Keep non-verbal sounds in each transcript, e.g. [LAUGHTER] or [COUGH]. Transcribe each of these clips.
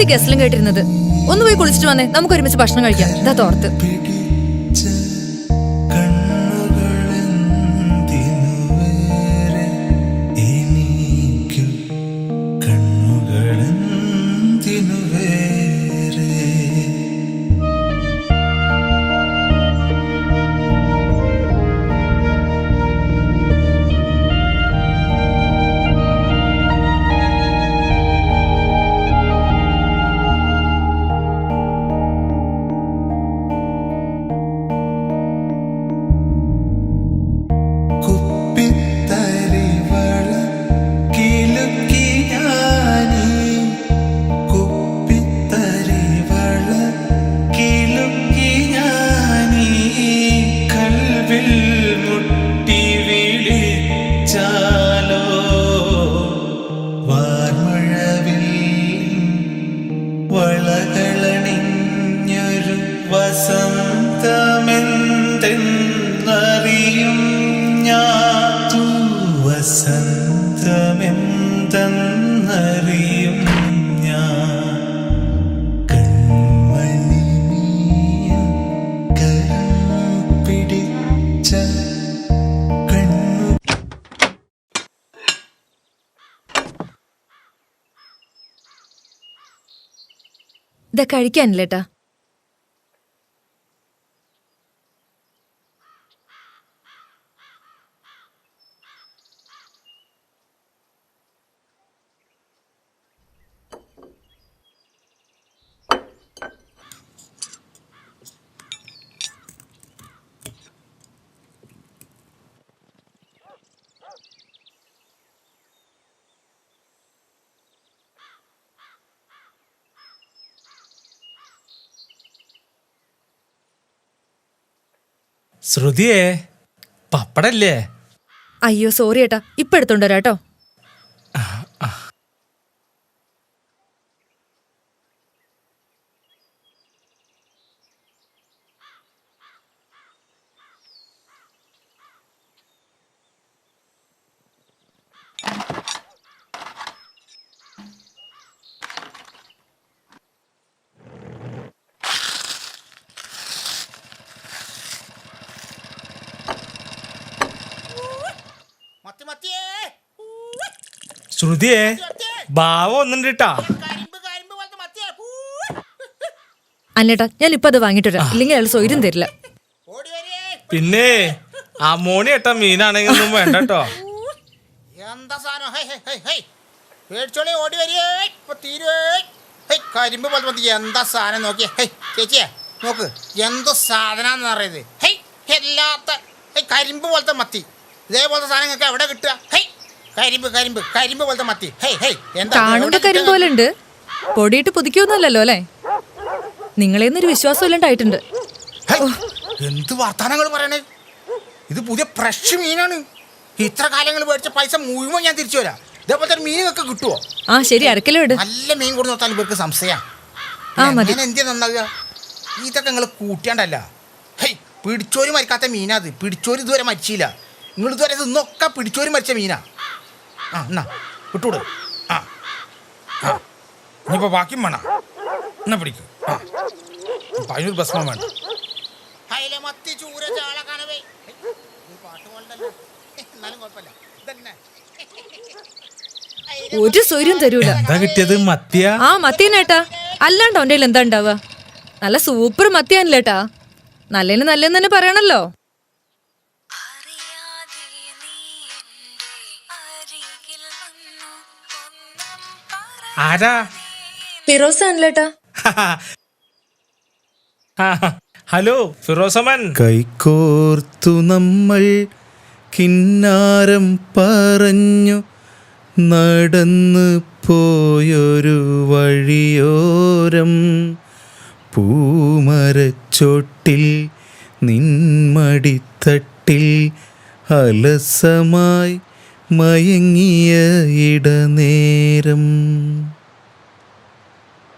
അനിലേട്ടാ മതി കേട്ടിരുന്നത്. ഒന്ന് പോയി കുളിച്ചിട്ട് വന്നേ. നമുക്ക് ഒരുമിച്ച് ഭക്ഷണം കഴിക്കാം. ഇതാ തോർത്ത്. ഇതാ ശ്രുതിയേ പപ്പടല്ലേ? അയ്യോ സോറി ഏട്ടാ. ഇപ്പൊ എടുത്തോണ്ട് വരാട്ടോ മത്തി മത്തിയേ ശ്രുതിയേ ഭാവം ഒന്നുണ്ട് കേട്ടാ കരിമ്പ് കരിമ്പ് പോലത്തെ മത്തിയേ അനിലേട്ടാ ഞാൻ ഇപ്പൊ അത് വാങ്ങിട്ട് വരാം. ഇല്ലെങ്കിൽ അയാൾ സ്വൈര്യം തരില്ല. ഓടി വരേ പിന്നെ ആ മോണി ഏട്ടാ മീനാണെങ്കിൽ ഒന്നും വേണ്ട കേട്ടോ. എന്താ സാധനം? ഹൈ ഹൈ ഹൈ ഹൈ പേടിച്ചോളി ഓടി വരേ ഇപ്പൊ തീരുവേ. ഹൈ കരിമ്പ് പോലെ മതി. എന്താ സാധനം നോക്കിയേ? ഹൈ ചേച്ചിയെ നോക്ക്. എന്ത് സാധനാന്ന് പറയുന്നത്? ഹൈ എല്ലാത്ത ഹൈ കരിമ്പ് പോലത്തെ മത്തി. ഇതേപോലത്തെ സാധനം നിങ്ങൾക്ക് എവിടെ കിട്ടുക? ഹൈ കരിമ്പ് കരിമ്പ് കരിമ്പ് പോലത്തെ മത്തി. ഹേയ് ഹേയ് എന്താ കാണുമ്പോ എവിടെ പോലെ ഉണ്ട് പൊടിയിട്ട് പുതിക്കൊന്നുമല്ലല്ലോ അല്ലേ? നിങ്ങളെന്ന് വിശ്വാസം ഇല്ലാണ്ടായിട്ടുണ്ട്. ഹേയ്, എന്ത് വർത്താനങ്ങൾ പറയണേ? ഇത് പുതിയ ഫ്രഷ് മീനാണ്. ഇത്ര കാലങ്ങൾ മേടിച്ച പൈസ മുഴുവൻ ഞാൻ തിരിച്ചു വരാം ഇതേപോലത്തെ ഒരു മീനൊക്കെ കിട്ടുമോ ആ ശരി അരക്കലോ ഇട്. നല്ല മീൻ കൊടുത്ത് നോക്കാൻ ഇവർക്ക് സംശയം. ആ, മതി. ഞാൻ എന്തിനാ നന്നാവുക? ഇതൊക്കെ നിങ്ങൾ കൂട്ടിയാണ്ടല്ല. ഹൈ പിടിച്ചോര് മരിക്കാത്ത മീനാത് പിടിച്ചോര് ഇതുവരെ മരിച്ചില്ല. നിങ്ങൾ ഇതുവരെ ഇന്നൊക്കെ പിടിച്ചോര് മരിച്ച മീനാ. ആ എന്നാ വിട്ടൂട്. ആ ആ ഇനിയിപ്പോൾ ബാക്കിയും വേണം. എന്നാ പിടിക്കും. ആ അതിനൊരു ഭസ്മം വേണ്ട. മത്തി ചൂര ചാള കനവേ ഹൈ, ഈ പാട്ട് പോലല്ലോ എന്നാലും കുഴപ്പമില്ല. ഇതന്നെ. ഒരു സ്വൈര്യം തരൂല. എന്താ കിട്ടിയത് മത്തിയ? ആ മത്തിയനേട്ടാ അല്ലാണ്ട് അവന്റെ കയ്യിൽ എന്താ ഉണ്ടാവുക? നല്ല സൂപ്പർ മത്തിയാനല്ലേട്ടാ നല്ലതിന് നല്ലതെന്ന് തന്നെ പറയണല്ലോ. ആരാ? ഫിറോസ് ആണല്ലേട്ടാ ഹലോ ഫിറോസമൻ. കൈകോർത്തു നമ്മൾ കിന്നാരം പറഞ്ഞു നടന്ന് പോയൊരു വഴിയോരം. പൂമരച്ചോട്ടിൽ നിന്മടിത്തട്ടിൽ അലസമായി മയങ്ങിയ ഇടനേരം.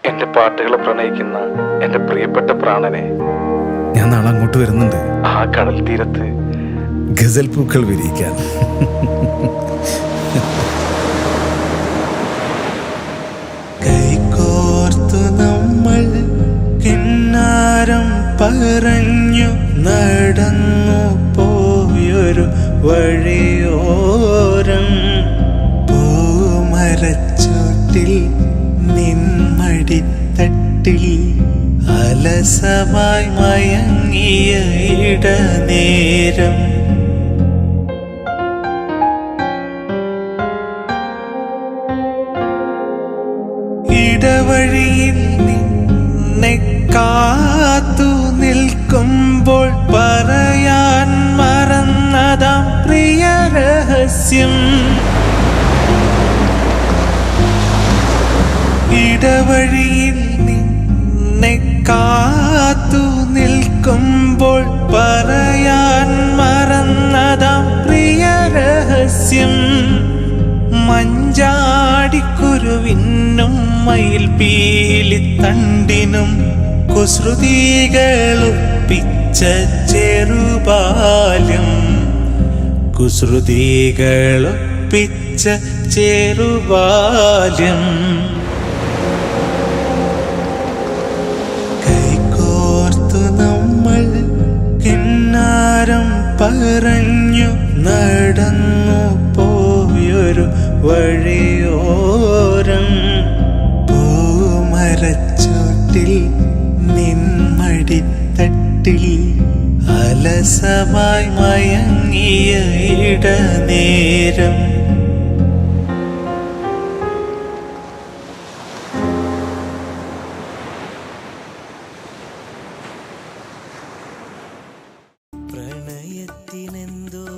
എന്റെ പാട്ടുകളെ പ്രണയിക്കുന്ന എന്റെ പ്രിയപ്പെട്ട പ്രാണനെ ഞാൻ നാളെ അങ്ങോട്ട് വരുന്നുണ്ട്. ആ കടൽ തീരത്ത് ഗസൽ പൂക്കൾ വിരിയിക്കാൻ. കൈകോർത്തു നമ്മൾ കിന്നാരം പറഞ്ഞു നടന്നു പോയൊരു വഴിയോരം പൂമരച്ചോട്ടിൽ നിമ്മടിത്തട്ടിൽ അലസമായി മയങ്ങിയ ഇടനേരം. ഇടവഴിയിൽ നിന്നെ കാത്തു നിൽക്കുമ്പോൾ പറയാൻ മറന്നതാം പ്രിയ രഹസ്യം ഇടവഴിയിൽ നിന്നെ കാത്തു നിൽക്കുമ്പോൾ പറയാൻ മറന്നതാം പ്രിയ രഹസ്യം മഞ്ചാടിക്കുരുവിനും മയിൽ പീലിത്തണ്ടിനും കുസൃതികളൊപ്പിച്ച ചെറുബാല്യം. കുസൃതികളൊപ്പിച്ച ചെറുബാല്യം കൈകോർത്തു നമ്മൾ കിന്നാരം പറഞ്ഞു നടന്നു പോയൊരു വഴിയോരം. പൂമരച്ചോട്ടിൽ നിന്മടിത്തട്ടിൽ അലസമായി മയങ്ങിയ ഇടനേരം. പ്രണയത്തിനെന്തോ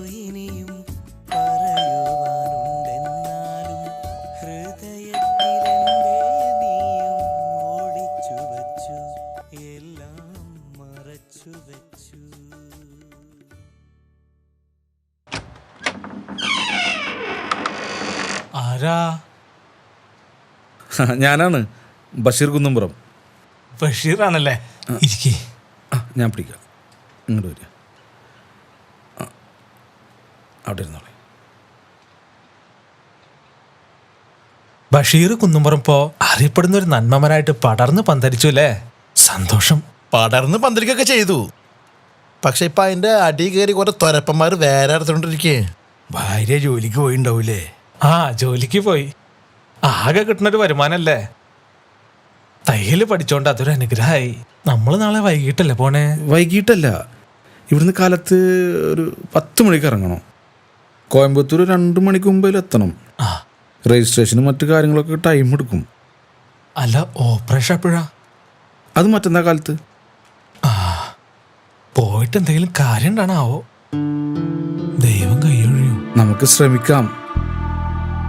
[LAUGHS] ഞാനാണ് ബഷീർ കുന്നുംപുറം. ബഷീറാണല്ലേ? ഇരിക്കേ. ആ ഞാൻ പിടിക്കാം. ഇങ്ങോട്ട് വരിക. അവിടെ ഇരുന്നോളെ. ബഷീർ കുന്നുംപുറം ഇപ്പോ അറിയപ്പെടുന്ന ഒരു നന്മമനായിട്ട് പടർന്ന് പന്തരിച്ചു അല്ലേ? സന്തോഷം. പടർന്ന് പന്തരിക്കൊക്കെ ചെയ്തു. പക്ഷെ ഇപ്പൊ അതിന്റെ അടി കയറി കുറെ തൊരപ്പന്മാർ വേറെ അടുത്തോണ്ടിരിക്കേ ഭാര്യ ജോലിക്ക് പോയിണ്ടാവൂലേ? ആ ജോലിക്ക് പോയി. ആകെ കിട്ടുന്നൊരു വരുമാനല്ലേ? തയ്യൽ പഠിച്ചോണ്ട് അതൊരു അനുഗ്രഹമായി നമ്മൾ നാളെ വൈകിട്ടല്ലേ പോണേ? വൈകിട്ടല്ല. ഇവിടുന്ന് കാലത്ത് ഒരു പത്ത് മണിക്ക് ഇറങ്ങണം. കോയമ്പത്തൂർ രണ്ട് മണിക്ക് മുമ്പിൽ എത്തണം. ആ. രജിസ്ട്രേഷനും മറ്റു കാര്യങ്ങളൊക്കെ ടൈം എടുക്കും. അല്ല ഓപ്പറേഷൻ എപ്പോഴാ? അത് മറ്റന്നാ കാലത്ത്. ആ. പോയിട്ട് എന്തെങ്കിലും കാര്യം ഉണ്ടാണാവോ? ദൈവം കൈയൊഴിയോ നമുക്ക് ശ്രമിക്കാം.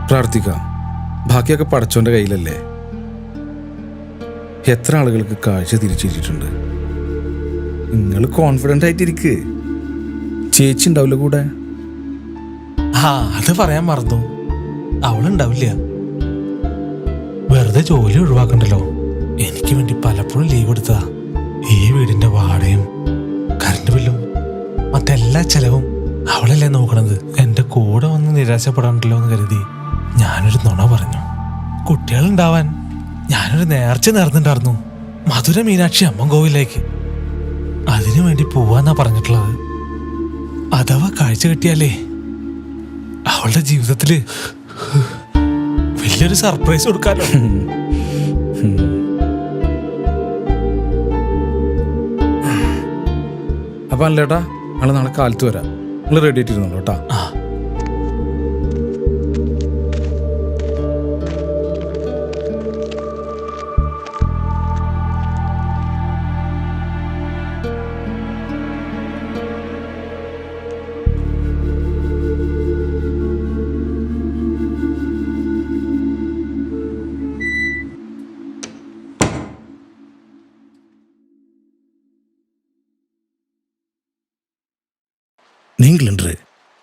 പ്രാർത്ഥിക്കാം. ബാക്കിയൊക്കെ പടച്ചോന്റെ കയ്യിലല്ലേ? എത്ര ആളുകൾക്ക് കാഴ്ച തിരിച്ചിട്ടുണ്ട് നിങ്ങൾ കോൺഫിഡന്റ് ആയിട്ടിരിക്ക്. ചേച്ചി ഉണ്ടാവില്ല കൂടെ? ആ അത് പറയാൻ മറന്നു. അവളുണ്ടാവില്ല. വെറുതെ ജോലി ഒഴിവാക്കണ്ടല്ലോ. എനിക്ക് വേണ്ടി പലപ്പോഴും ലീവ് എടുത്തതാ. ഈ വീടിന്റെ വാടകയും കറണ്ട് ബില്ലും മറ്റെല്ലാ ചെലവും അവളല്ലേ നോക്കണത്. എന്റെ കൂടെ വന്ന് നിരാശപ്പെടാണ്ടല്ലോ എന്ന് കരുതി ഞാനൊരു നുണ പറഞ്ഞു. കുട്ടികളുണ്ടാവാൻ ഞാനൊരു നേർച്ച നേർന്നിട്ടായിരുന്നു മധുര മീനാക്ഷി അമ്മൻ കോവിലേക്ക്. അതിനു വേണ്ടി പോവാന്നാ പറഞ്ഞിട്ടുള്ളത്. അഥവാ കാഴ്ച കിട്ടിയാലേ അവളുടെ ജീവിതത്തിൽ വലിയൊരു സർപ്രൈസ് കൊടുക്കാലോ. അപ്പം അല്ലേട്ടാ ഞങ്ങൾ നാളെ കാലത്ത് വരാം. നിങ്ങൾ റെഡി ആയിട്ടിരുന്നോളൂ കേട്ടാ. நீங்கள் இன்று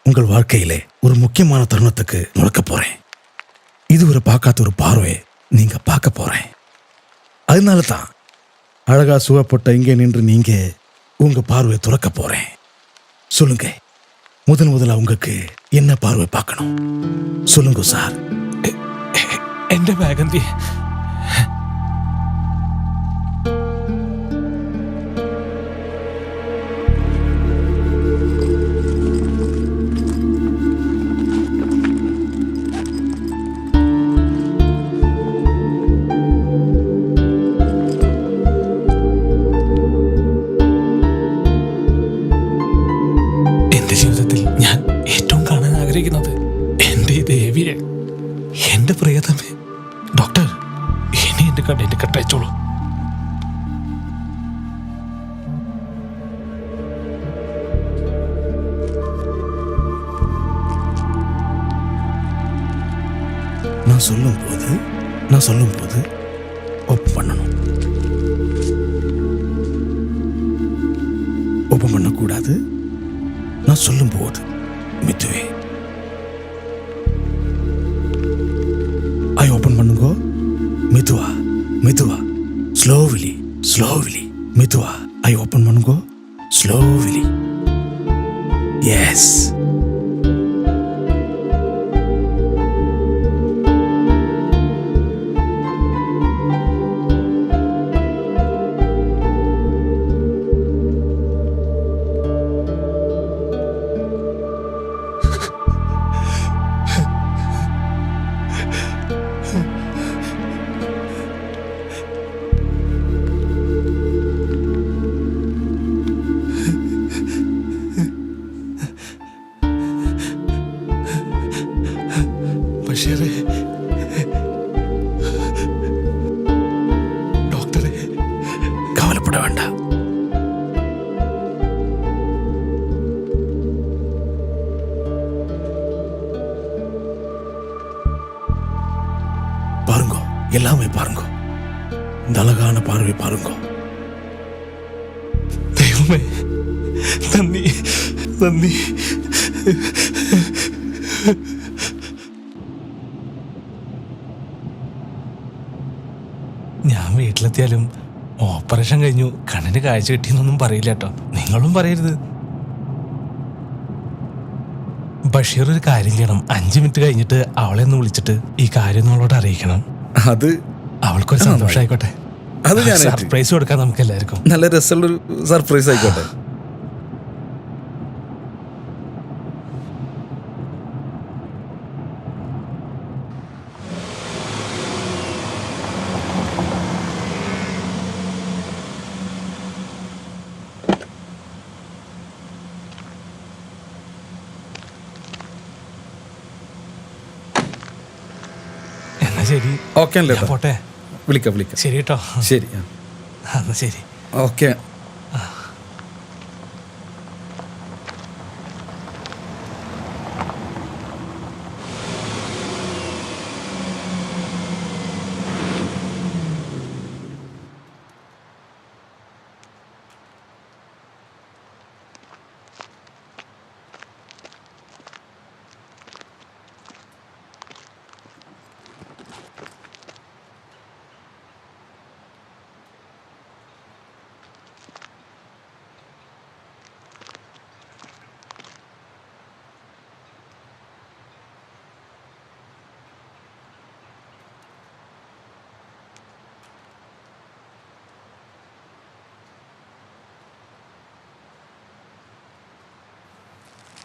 உங்கள் வாழ்க்கையிலே ஒரு முக்கியமான தருணத்துக்கு நுழைக்க போறேன் இதுவரை பார்க்காத ஒரு பார்வையை நீங்க பார்க்க போறேன் அதனால தான் அழகா சுகப்பட்ட இங்கே நின்று நீங்க உங்க பார்வையை துறக்க போறேன் சொல்லுங்க முதன் முதல்ல உங்களுக்கு என்ன பார்வை பார்க்கணும் சொல்லுங்க சார் എന്റെ ബാഗ് பண்ணக்கூடாது. நான் சொல்லும் போது மித்துவே. ஐ ஓப்பன் பண்ணுங்க. மிதுவா மிதுவா ஸ்லோவிலி ஸ்லோவிலி மிதுவா ஐ ஓப்பன் பண்ணுங்க. ஸ்லோவிலி எஸ் വീട്ടിലെത്തിയാലും ഓപ്പറേഷൻ കഴിഞ്ഞു. കണ്ണിന് കാഴ്ച കിട്ടിയെന്നൊന്നും പറയില്ല കേട്ടോ. നിങ്ങളും പറയരുത്. ബഷീർ ഒരു കാര്യം ചെയ്യണം. അഞ്ചു മിനിറ്റ് കഴിഞ്ഞിട്ട് അവളെ ഒന്ന് വിളിച്ചിട്ട് ഈ കാര്യം നമ്മളോട് അറിയിക്കണം. അത് അവൾക്കൊരു സന്തോഷമായിക്കോട്ടെ അത് ഞാൻ ഏറ്റു. സർപ്രൈസ് കൊടുക്കാം നമുക്ക് എല്ലാവർക്കും. നല്ല രസമുള്ളൊരു സർപ്രൈസ് ആയിക്കോട്ടെ ശരി. ഓക്കെ അല്ലേ പോട്ടെ. വിളിക്കാം വിളിക്കാം. ശരി കേട്ടോ. ശരി ശരി. ഓക്കെ.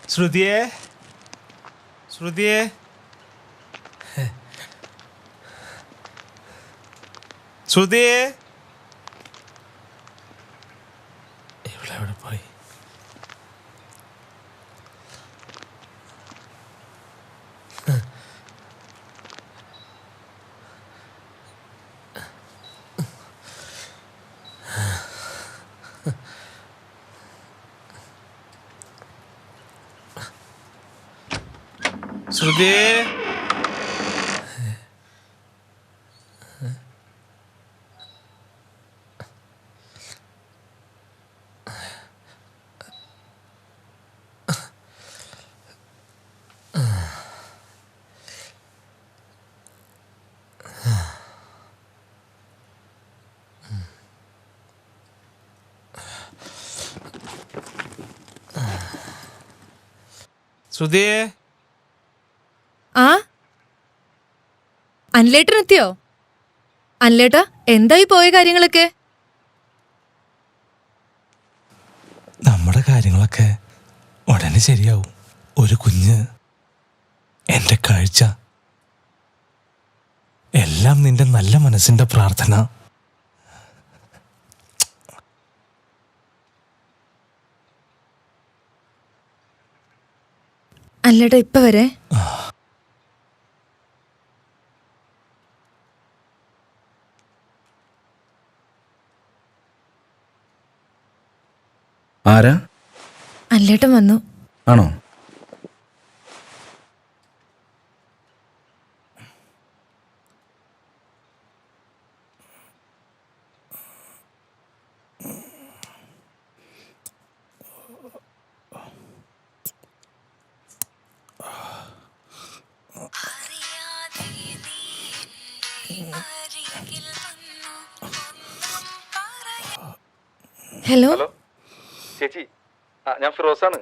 ശ്രുതിയെ ശ്രുതിയെ ശ്രുതിയെ ഇവിടെ എവിടെ പോയി ശ്രുതിയെ ശ്രുതിയെ ആ അനിലേട്ടനെത്തിയോ? അനിലേട്ടാ എന്തായി പോയ കാര്യങ്ങളൊക്കെ? നമ്മുടെ കാര്യങ്ങളൊക്കെ ഉടനെ ശരിയാവും. ഒരു കുഞ്ഞ് എന്റെ കാഴ്ച എല്ലാം നിന്റെ നല്ല മനസ്സിന്റെ പ്രാർത്ഥന. അല്ലേട്ടാ ഇപ്പൊ വരെ? ആരാ? അല്ലേട്ടൻ വന്നു. ആണോ? ആ ഞാൻ ഫിറോസാണ്.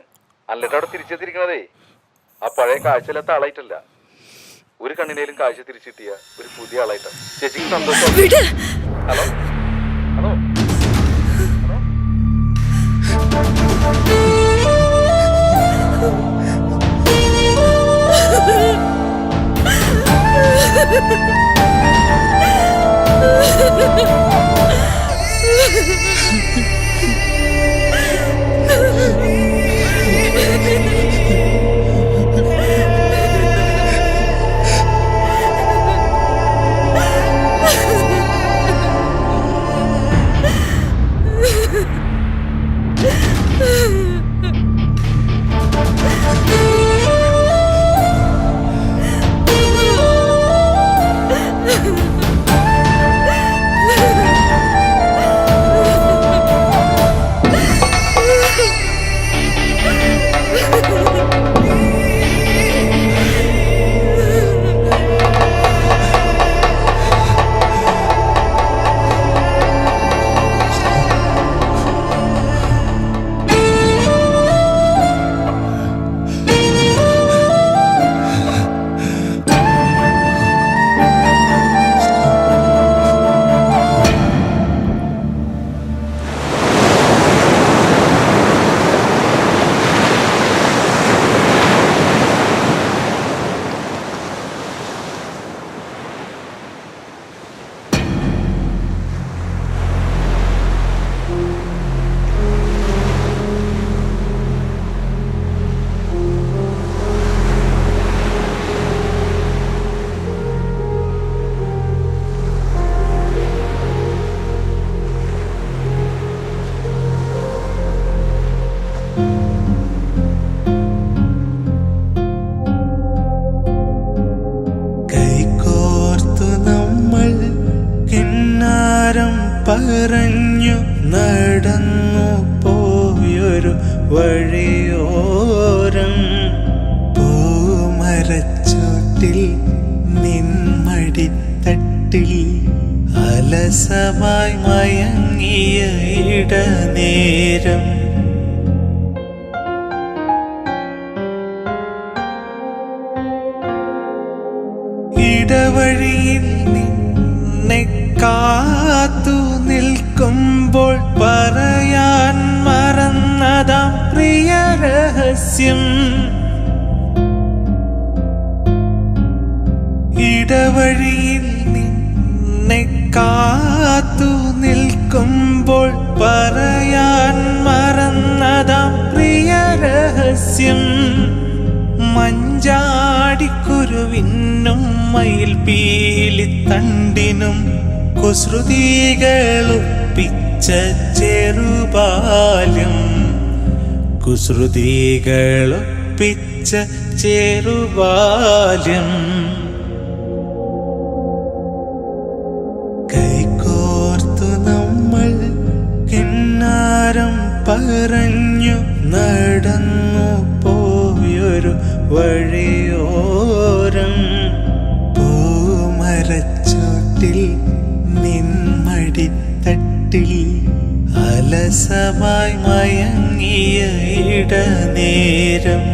അല്ലട്ട അവിടെ തിരിച്ചെത്തിരിക്കണതേ ആ പഴയ കാഴ്ചയില്ലാത്ത ആളായിട്ടല്ല. ഒരു കണ്ണിനേലും കാഴ്ച തിരിച്ചു കിട്ടിയ ഒരു പുതിയ ആളായിട്ടാ. ചേച്ചിക്ക് സന്തോഷം. ഹലോ? ഹലോ? ഹലോ? വഴിയോരം പൂമരച്ചോട്ടിൽ നിമ്മടിത്തട്ടിൽ അലസമായി മയങ്ങിയ ഇടനേരം. ഇടവഴിയിൽ നിന്നെ കാത്തു നിൽക്കുമ്പോൾ പറയാൻ രഹസ്യം. ഇടവഴിയിൽ നിന്നെ കാത്തു നിൽക്കുമ്പോൾ പറയാൻ മറന്നതാം പ്രിയ രഹസ്യം. മഞ്ചാടിക്കുരുവിനും മയിൽ പീലിത്തണ്ടിനും കുസൃതികളൊപ്പിച്ച ചെറുബാല്യം. കുസൃതികളൊപ്പിച്ച ചെറുബാല്യം. കൈകോർത്തു നമ്മൾ കിന്നാരം പറഞ്ഞു നടന്നു പോയൊരു വഴിയോരം അലസമായി മയങ്ങിയ ഇടനേരം